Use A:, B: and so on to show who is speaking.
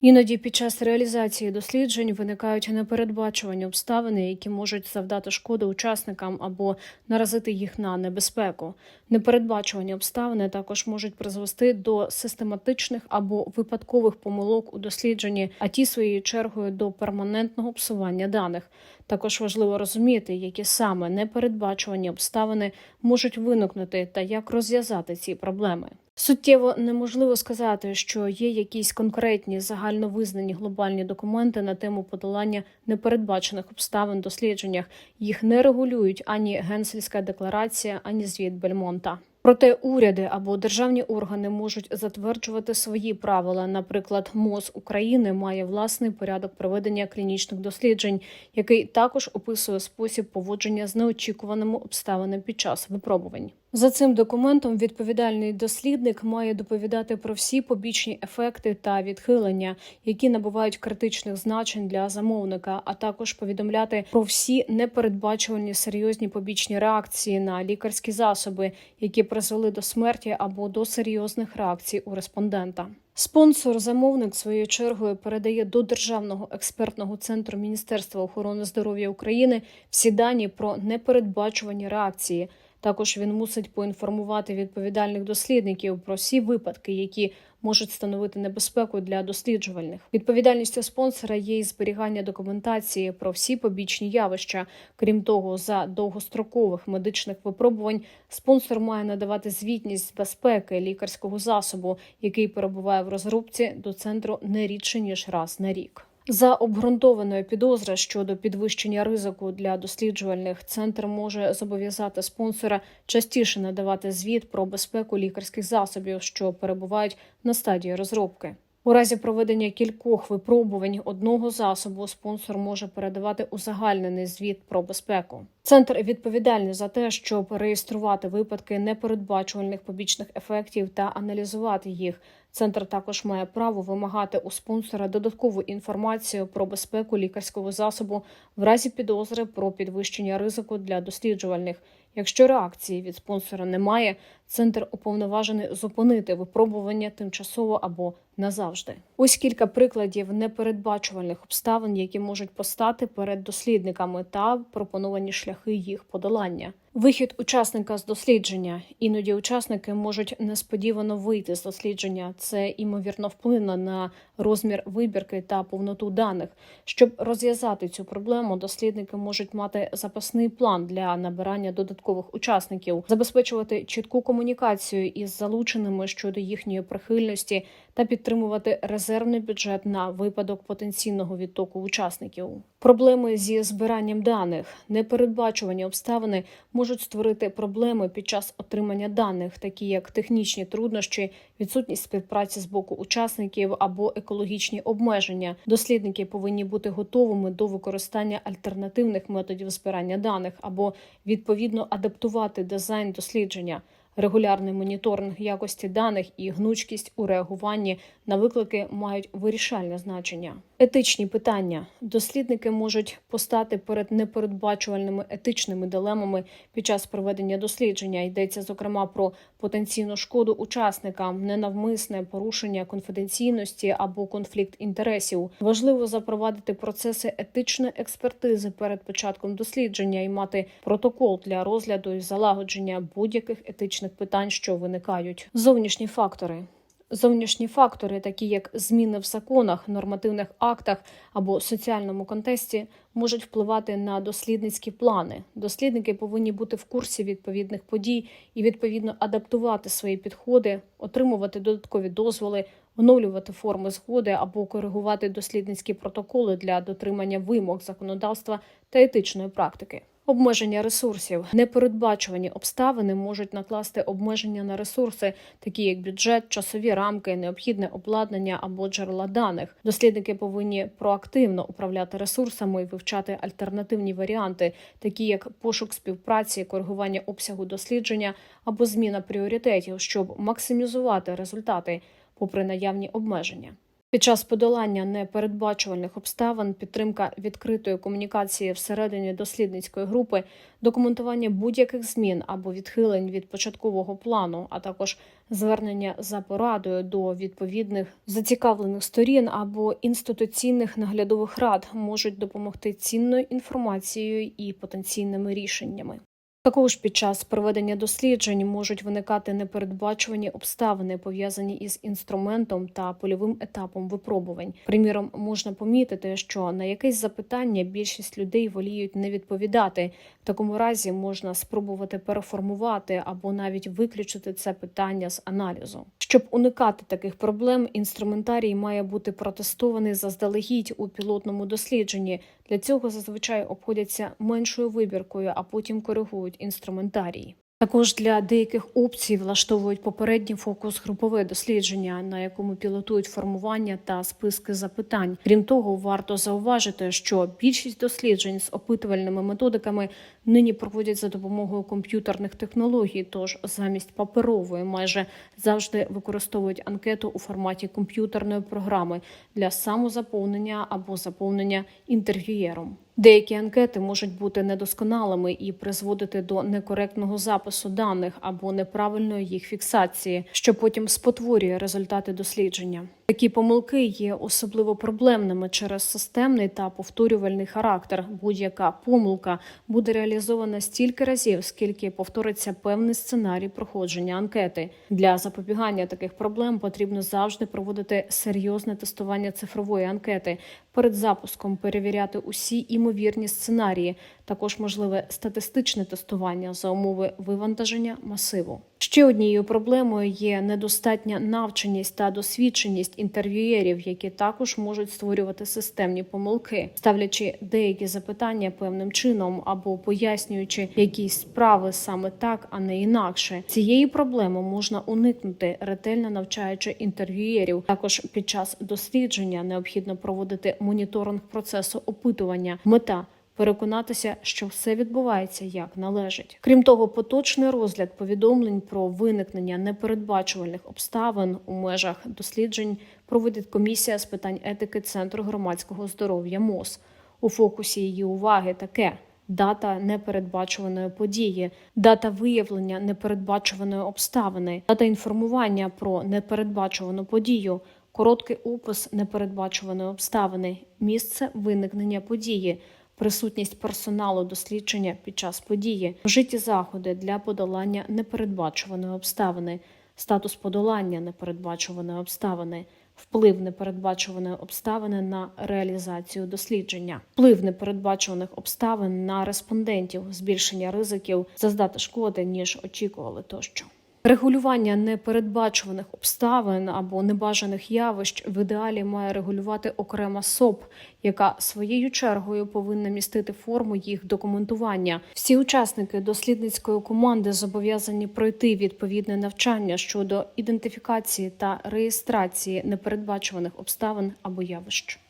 A: Іноді під час реалізації досліджень виникають непередбачувані обставини, які можуть завдати шкоди учасникам або наразити їх на небезпеку. Непередбачувані обставини також можуть призвести до систематичних або випадкових помилок у дослідженні, а ті своєю чергою до перманентного псування даних. Також важливо розуміти, які саме непередбачувані обставини можуть виникнути та як розв'язати ці проблеми. Суттєво неможливо сказати, що є якісь конкретні загальновизнані глобальні документи на тему подолання непередбачених обставин в дослідженнях. Їх не регулюють ані Генсельська декларація, ані звіт Бельмонта. Проте уряди або державні органи можуть затверджувати свої правила. Наприклад, МОЗ України має власний порядок проведення клінічних досліджень, який також описує спосіб поводження з неочікуваними обставинами під час випробувань. За цим документом відповідальний дослідник має доповідати про всі побічні ефекти та відхилення, які набувають критичних значень для замовника, а також повідомляти про всі непередбачувані серйозні побічні реакції на лікарські засоби, які призвели до смерті або до серйозних реакцій у респондента. Спонсор замовник своєю чергою передає до Державного експертного центру Міністерства охорони здоров'я України всі дані про непередбачувані реакції. Також він мусить поінформувати відповідальних дослідників про всі випадки, які можуть становити небезпеку для досліджувальних. Відповідальністю спонсора є і зберігання документації про всі побічні явища. Крім того, за довгострокових медичних випробувань спонсор має надавати звітність безпеки лікарського засобу, який перебуває в розробці до центру не рідше ніж раз на рік. За обґрунтованою підозри щодо підвищення ризику для досліджувальних, центр може зобов'язати спонсора частіше надавати звіт про безпеку лікарських засобів, що перебувають на стадії розробки. У разі проведення кількох випробувань одного засобу спонсор може передавати узагальнений звіт про безпеку. Центр відповідальний за те, щоб реєструвати випадки непередбачувальних побічних ефектів та аналізувати їх. Центр також має право вимагати у спонсора додаткову інформацію про безпеку лікарського засобу в разі підозри про підвищення ризику для досліджувальних. Якщо реакції від спонсора немає, центр уповноважений зупинити випробування тимчасово або назавжди. Ось кілька прикладів непередбачувальних обставин, які можуть постати перед дослідниками, та пропоновані шляхи їх подолання. Вихід учасника з дослідження. Іноді учасники можуть несподівано вийти з дослідження. Це імовірно вплине на розмір вибірки та повноту даних. Щоб розв'язати цю проблему, дослідники можуть мати запасний план для набирання додаткових учасників, забезпечувати чітку комунікацію із залученими щодо їхньої прихильності та підтримувати резервний бюджет на випадок потенційного відтоку учасників. Проблеми зі збиранням даних, непередбачувані обставини можуть створити проблеми під час отримання даних, такі як технічні труднощі, відсутність співпраці з боку учасників або екологічні обмеження. Дослідники повинні бути готовими до використання альтернативних методів збирання даних або відповідно адаптувати дизайн дослідження. Регулярний моніторинг якості даних і гнучкість у реагуванні на виклики мають вирішальне значення. Етичні питання дослідники можуть постати перед непередбачувальними етичними дилемами під час проведення дослідження. Йдеться зокрема про потенційну шкоду учасникам, ненавмисне порушення конфіденційності або конфлікт інтересів. Важливо запровадити процеси етичної експертизи перед початком дослідження і мати протокол для розгляду і залагодження будь-яких етичних питань, що виникають. Зовнішні фактори. Зовнішні фактори, такі як зміни в законах, нормативних актах або соціальному контексті, можуть впливати на дослідницькі плани. Дослідники повинні бути в курсі відповідних подій і відповідно адаптувати свої підходи, отримувати додаткові дозволи, оновлювати форми згоди або коригувати дослідницькі протоколи для дотримання вимог законодавства та етичної практики. Обмеження ресурсів непередбачувані обставини можуть накласти обмеження на ресурси, такі як бюджет, часові рамки, необхідне обладнання або джерела даних. Дослідники повинні проактивно управляти ресурсами і вивчати альтернативні варіанти, такі як пошук співпраці, коригування обсягу дослідження або зміна пріоритетів, щоб максимізувати результати попри наявні обмеження. Під час подолання непередбачувальних обставин, підтримка відкритої комунікації всередині дослідницької групи, документування будь-яких змін або відхилень від початкового плану, а також звернення за порадою до відповідних зацікавлених сторін або інституційних наглядових рад можуть допомогти цінною інформацією і потенційними рішеннями. Також під час проведення досліджень можуть виникати непередбачувані обставини, пов'язані із інструментом та польовим етапом випробувань. Приміром, можна помітити, що на якесь запитання більшість людей воліють не відповідати. В такому разі можна спробувати переформувати або навіть виключити це питання з аналізу. Щоб уникати таких проблем, інструментарій має бути протестований заздалегідь у пілотному дослідженні. Для цього зазвичай обходяться меншою вибіркою, а потім коригують інструментарій. Також для деяких опцій влаштовують попереднє фокус-групове дослідження, на якому пілотують формування та списки запитань. Крім того, варто зауважити, що більшість досліджень з опитувальними методиками нині проводять за допомогою комп'ютерних технологій, тож замість паперової майже завжди використовують анкету у форматі комп'ютерної програми для самозаповнення або заповнення інтерв'юєром. Деякі анкети можуть бути недосконалими і призводити до некоректного запису даних або неправильної їх фіксації, що потім спотворює результати дослідження. Такі помилки є особливо проблемними через системний та повторювальний характер. Будь-яка помилка буде реалізована стільки разів, скільки повториться певний сценарій проходження анкети. Для запобігання таких проблем потрібно завжди проводити серйозне тестування цифрової анкети. Перед запуском перевіряти усі імовірні сценарії. Також можливе статистичне тестування за умови вивантаження масиву. Ще однією проблемою є недостатня навченість та досвідченість інтерв'юєрів, які також можуть створювати системні помилки, ставлячи деякі запитання певним чином або пояснюючи якісь справи саме так, а не інакше. Цієї проблеми можна уникнути, ретельно навчаючи інтерв'юєрів. Також під час дослідження необхідно проводити моніторинг процесу опитування. Мета переконатися, що все відбувається як належить. Крім того, поточний розгляд повідомлень про виникнення непередбачувальних обставин у межах досліджень проводить комісія з питань етики Центру громадського здоров'я МОЗ. У фокусі її уваги таке. Дата непередбачуваної події, дата виявлення непередбачуваної обставини, дата інформування про непередбачувану подію, короткий опис непередбачуваної обставини, місце виникнення події, присутність персоналу дослідження під час події, вжиті заходи для подолання непередбачуваної обставини, статус подолання непередбачуваної обставини. Вплив непередбачуваної обставини на реалізацію дослідження, вплив непередбачуваних обставин на респондентів, збільшення ризиків, заздати шкоди ніж очікували тощо. Регулювання непередбачуваних обставин або небажаних явищ в ідеалі має регулювати окрема СОП, яка своєю чергою повинна містити форму їх документування. Всі учасники дослідницької команди зобов'язані пройти відповідне навчання щодо ідентифікації та реєстрації непередбачуваних обставин або явищ.